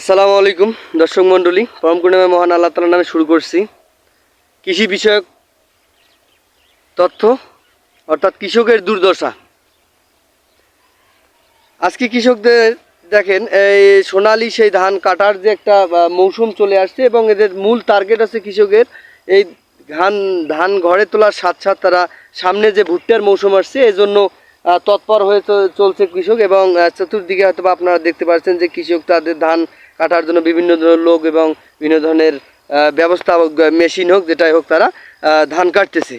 আসসালামু আলাইকুম, দর্শক মণ্ডলী পরম মহান আল্লাহ তালার নামে শুরু করছি। কৃষি বিষয়ক তথ্য, অর্থাৎ কৃষকের দুর্দশা। আজকে কৃষকদের দেখেন, এই সোনালি সেই ধান কাটার যে একটা মৌসুম চলে আসছে এবং এদের মূল টার্গেট আছে কৃষকের এই ধান ধান ঘরে তোলার সাথে সাথে তারা সামনে যে ভুট্টার মৌসুম আসছে এই জন্য তৎপর হয়ে চলছে কৃষক এবং চতুর্দিকে হয়তো আপনারা দেখতে পাচ্ছেন যে কৃষক তাদের ধান কাটার জন্য বিভিন্ন ধরনের লোক এবং বিভিন্ন ধরনের ব্যবস্থা মেশিন হোক, যেটাই হোক তারা ধান কাটতেছে।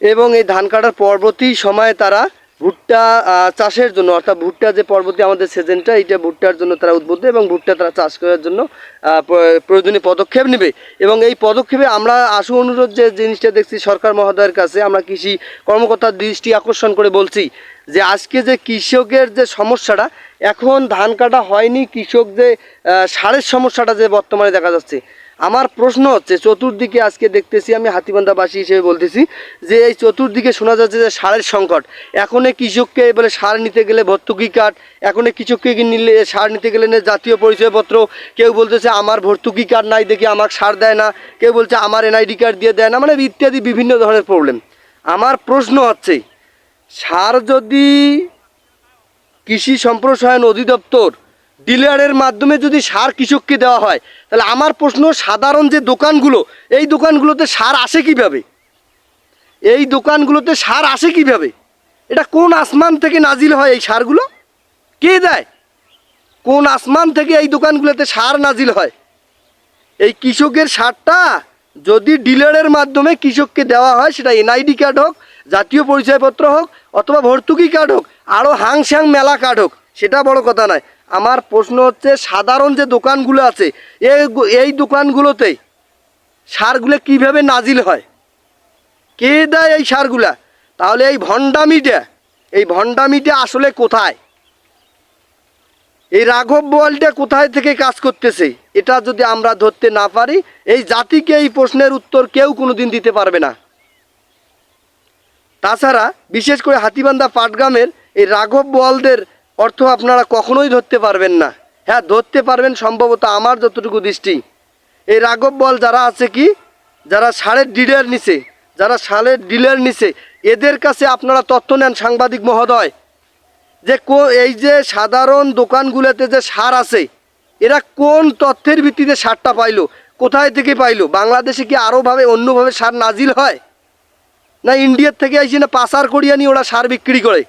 এবং এই ধান কাটার পরবর্তী সময়ে তারা ভুট্টা চাষের জন্য, অর্থাৎ ভুট্টা যে পরবর্তী আমাদের সিজনটা এইটা ভুট্টার জন্য তারা উদ্বুদ্ধ এবং ভুট্টা তারা চাষ করার জন্য প্রয়োজনীয় পদক্ষেপ নেবে। এবং এই পদক্ষেপে আমরা আশু অনুরোধ যে জিনিসটা দেখছি সরকার মহোদয়ের কাছে, আমরা কৃষি কর্মকর্তার দৃষ্টি আকর্ষণ করে বলছি যে আজকে যে কৃষকের যে সমস্যাটা, এখন ধান কাটা হয়নি, কৃষক যে সারের সমস্যাটা যে বর্তমানে দেখা যাচ্ছে। আমার প্রশ্ন হচ্ছে, চতুর্দিকে আজকে দেখতেছি আমি হাতিবান্ধাবাসী হিসেবে বলতেছি যে, এই চতুর্দিকে শোনা যাচ্ছে যে সারের সংকট। এখন কৃষককে বলে সার নিতে গেলে ভর্তুকি কার্ড, এখন এই কৃষককে নিলে সার নিতে গেলে জাতীয় পরিচয়পত্র। কেউ বলতেছে, আমার ভর্তুকি কার্ড নাই দেখি আমার সার দেয় না। কেউ বলছে, আমার এনআইডি কার্ড দিয়ে দেয় না। মানে ইত্যাদি বিভিন্ন ধরনের প্রবলেম আমার প্রশ্ন হচ্ছে সার যদি কৃষি সম্প্রসারণ অধিদপ্তর ডিলারের মাধ্যমে যদি সার কৃষককে দেওয়া হয়, তাহলে আমার প্রশ্ন, সাধারণ যে দোকানগুলো, এই দোকানগুলোতে সার আসে কীভাবে? এই দোকানগুলোতে সার আসে কীভাবে? এটা কোন আসমান থেকে নাজিল হয় এই সারগুলো? কে দেয়? কোন আসমান থেকে এই দোকানগুলোতে সার নাজিল হয়? এই কৃষকের সারটা যদি ডিলারের মাধ্যমে কৃষককে দেওয়া হয়, সেটা এনআইডি কার্ড হোক জাতীয় পরিচয়পত্র হোক অথবা ভর্তুকি কার্ড হোক আরও হাংস্যাং মেলা কার্ড হোক, সেটা বড় কথা নয়। আমার প্রশ্ন হচ্ছে, সাধারণ যে দোকানগুলো আছে, এই এই দোকানগুলোতে সারগুলো কীভাবে নাজিল হয়? কে দেয় এই সারগুলা? তাহলে এই ভণ্ডামিটা এই ভণ্ডামিটা আসলে কোথায়? এই রাঘব বোয়ালটা কোথায় থেকে কাজ করতেছে? এটা যদি আমরা ধরতে না পারি, এই জাতিকে এই প্রশ্নের উত্তর কেউ কোনোদিন দিতে পারবে না। তাছাড়া বিশেষ করে হাতিবান্ধা পাটগ্রামের এই রাঘব বোয়ালদের অর্থ আপনারা কখনোই ধরতে পারবেন না। হ্যাঁ ধরতে পারবেন সম্ভবত আমার যতটুকু দৃষ্টি। এই রাঘব বল যারা আছে কি? যারা সারের ডিলার নিছে, যারা সারের ডিলার নিছে, এদের কাছে আপনারা তথ্য নেন সাংবাদিক মহোদয়। যে কো, এই যে সাধারণ দোকানগুলোতে যে সার আছে, এরা কোন তথ্যের ভিত্তিতে সারটা পাইলো, কোথায় থেকে পাইলো? বাংলাদেশে কি আরোভাবে অন্যভাবে সার নাজিল হয়? না ইন্ডিয়ার থেকে আইসি না পাচার করিয়া নিয়ে ওরা সার বিক্রি করে।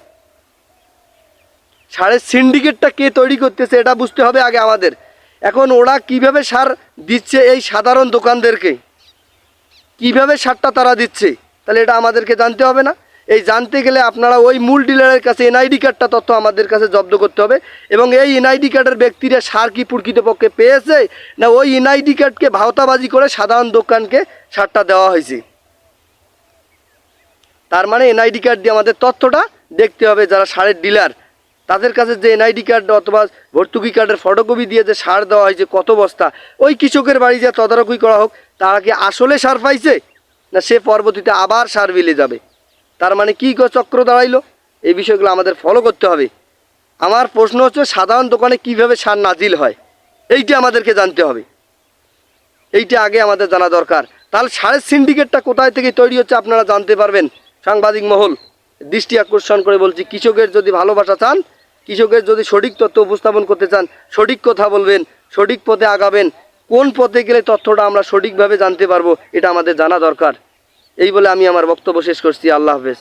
সারের সিন্ডিকেটটা কে তৈরি করতেছে এটা বুঝতে হবে আগে আমাদের। এখন ওরা কীভাবে সার দিচ্ছে এই সাধারণ দোকানদেরকে? কীভাবে সারটা তারা দিচ্ছে? তাহলে এটা আমাদেরকে জানতে হবে না। এই জানতে গেলে আপনারা ওই মূল ডিলারের কাছে এনআইডি কার্ডটা তথ্য আমাদের কাছে জব্দ করতে হবে এবং এই এনআইডি কার্ডের ব্যক্তিরা সার কি প্রকৃতপক্ষে পেয়েছে? না ওই এনআইডি কার্ডকে ভাওতাবাজি করে সাধারণ দোকানকে সারটা দেওয়া হয়েছে? তার মানে এনআইডি কার্ড দিয়ে আমাদের তথ্যটা দেখতে হবে যারা সারের ডিলার তাদের কাছে যে এনআইডি কার্ড অথবা ভর্তুকি কার্ডের ফটোকপি দিয়ে যে সার দেওয়া হয়েছে কত বস্তা, ওই কৃষকের বাড়ি যা তদারকি করা হোক, তারা কি আসলে সার পাইছে? না সে পরবর্তীতে আবার সার বিলে যাবে? তার মানে কী চক্র দাঁড়াইলো? এই বিষয়গুলো আমাদের ফলো করতে হবে। আমার প্রশ্ন হচ্ছে, সাধারণ দোকানে কীভাবে সার নাজিল হয়? এইটা আমাদেরকে জানতে হবে। এইটা আগে আমাদের জানা দরকার। তাহলে সারের সিন্ডিকেটটা কোথায় থেকে তৈরি হচ্ছে আপনারা জানতে পারবেন। সাংবাদিক মহল, দৃষ্টি আকর্ষণ করে বলছি, কৃষকের যদি ভালোবাসা চান, কৃষকের যদি সঠিক তথ্য উপস্থাপন করতে চান, সঠিক কথা বলবেন, সঠিক পথে আগাবেন, কোন পথে গেলে তথ্যটা আমরা সঠিকভাবে জানতে পারব, এটা আমাদের জানা দরকার। এই বলে আমি আমার বক্তব্য শেষ করছি। আল্লাহ হাফেজ।